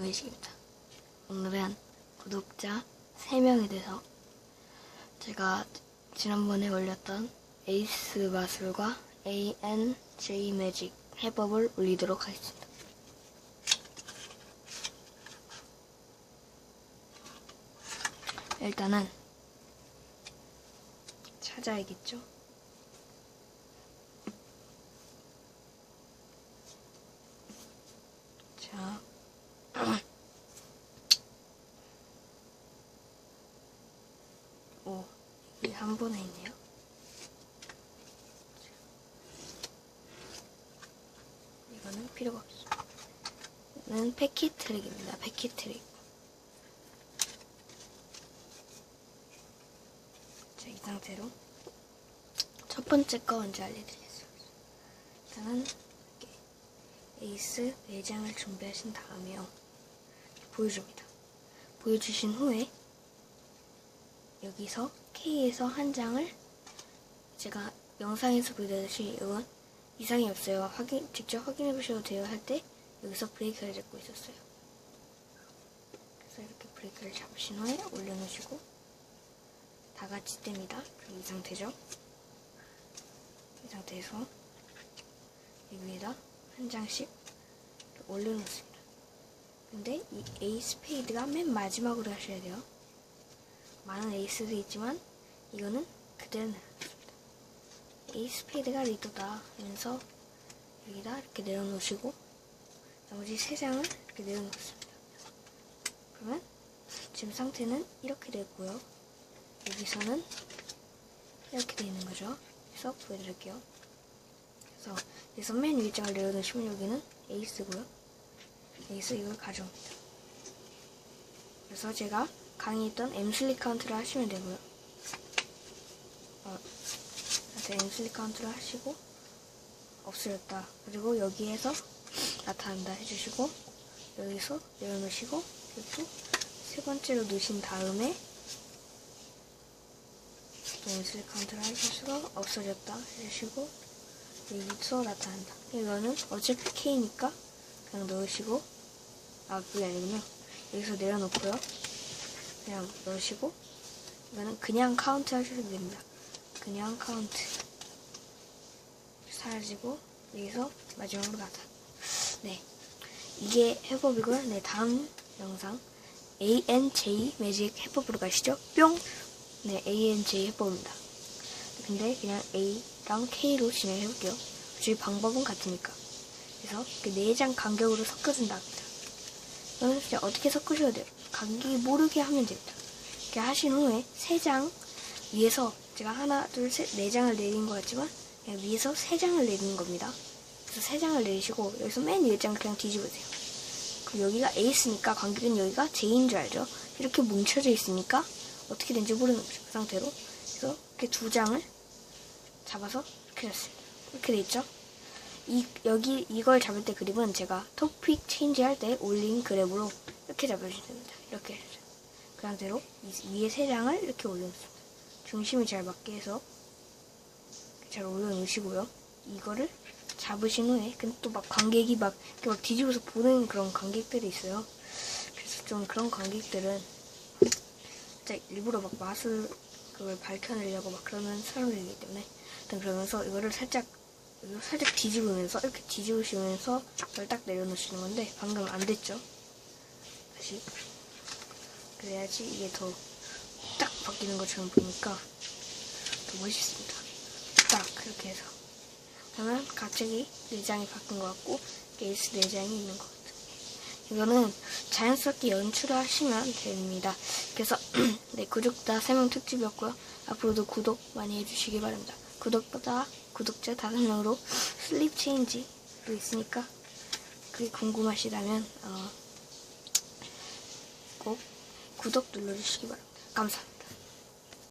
의식입니다. 오늘은 구독자 3명에 대해서 제가 지난번에 올렸던 에이스 마술과 ANJ 매직 해법을 올리도록 하겠습니다. 일단은 찾아야겠죠? 자, 오, 이게 한 번에 있네요. 이거는 필요가 없어. 이거는 패킷 트릭입니다. 패킷 트릭. 자, 이 상태로 첫 번째 거 먼저 알려드리겠습니다. 일단은 이렇게 에이스 4장을 준비하신 다음에요. 보여줍니다. 보여주신 후에 여기서 K에서 한 장을 제가 영상에서 보여드렸듯이 이건 이상이 없어요. 확인, 직접 확인해 보셔도 돼요. 할 때 여기서 브레이크를 잡고 있었어요. 그래서 이렇게 브레이크를 잡으신 후에 올려놓으시고 다 같이 뗍니다. 그럼 이 상태죠. 이 상태에서 이 위에다 한 장씩 올려놓습니다. 근데 이 A 스페이드가 맨 마지막으로 하셔야 돼요. 많은 에이스도 있지만 이거는 그대로. A 스페이드가 리더다 하면서 여기다 이렇게 내려놓으시고 나머지 세 장을 이렇게 내려놓습니다. 그러면 지금 상태는 이렇게 되고요. 여기서는 이렇게 되어 있는 거죠. 그래서 보여드릴게요. 그래서 여기서 맨 위에 장을 내려놓으시면 여기는 에이스고요. 에이스 이걸 가져옵니다. 그래서 제가 강의했던 엠슬리 카운트를 하시면 되고요. 어, 엠슬리 카운트를 하시고 없어졌다. 그리고 여기에서 나타난다 해주시고 여기서 내려놓으시고 그리고 세 번째로 놓으신 다음에 또 엠슬리 카운트를 하셔서 없어졌다 해주시고 여기서 나타난다. 이거는 어차피 K니까 그냥 넣으시고 아 그게 아니군요. 여기서 내려놓고요. 그냥 넣으시고 이거는 그냥 카운트 하셔도 됩니다. 그냥 카운트 사라지고 여기서 마지막으로 나타. 네, 이게 해법이고요. 네, 다음 영상 ANJ 매직 해법으로 가시죠. 뿅. 네, ANJ 해법입니다. 근데 그냥 A랑 K로 진행해 볼게요. 어차피 방법은 같으니까. 그래서 그네장 간격으로 섞어준다 진짜 어떻게 섞으셔야 돼요. 간격이 모르게 하면 됩니다. 이렇게 하신 후에 세 장 위에서 제가 하나, 둘, 셋, 네 장을 내린 것 같지만 위에서 세 장을 내리는 겁니다. 그래서 세 장을 내리시고 여기서 맨 위에 장 그냥 뒤집으세요. 그럼 여기가 에이스니까 관객은 여기가 J인 줄 알죠? 이렇게 뭉쳐져 있으니까 어떻게 된지 모르는 거죠. 그 상태로. 그래서 이렇게 두 장을 잡아서 이렇게 잡습니다. 이렇게 돼 있죠? 이, 여기, 이걸 잡을 때 그립은 제가 토픽 체인지 할 때 올린 그랩으로 이렇게 잡아주시면 됩니다. 이렇게. 그 상태로 이, 위에 세 장을 이렇게 올려놓습니다. 중심이 잘 맞게 해서 잘 올려놓으시고요. 이거를 잡으신 후에, 근데 또 막 관객이 막, 이렇게 막 뒤집어서 보는 그런 관객들이 있어요. 그래서 좀 그런 관객들은 진짜 일부러 막 마술 그걸 밝혀내려고 막 그러는 사람들이기 때문에 그러면서 이거를 살짝 살짝 뒤집으면서 이렇게 뒤집으시면서 이걸 딱 내려놓으시는 건데 방금 안 됐죠? 다시 그래야지 이게 더 딱 바뀌는 것처럼 보니까 더 멋있습니다. 딱 그렇게 해서 그러면 갑자기 내장이 바뀐 것 같고 에이스 내장이 있는 것 같아요. 이거는 자연스럽게 연출을 하시면 됩니다. 그래서 네 구독자 3명 특집이었고요. 앞으로도 구독 많이 해주시기 바랍니다. 구독보다 구독자 5명으로 슬립 체인지도 있으니까 그게 궁금하시다면 어, 꼭 구독 눌러주시기 바랍니다. 감사합니다.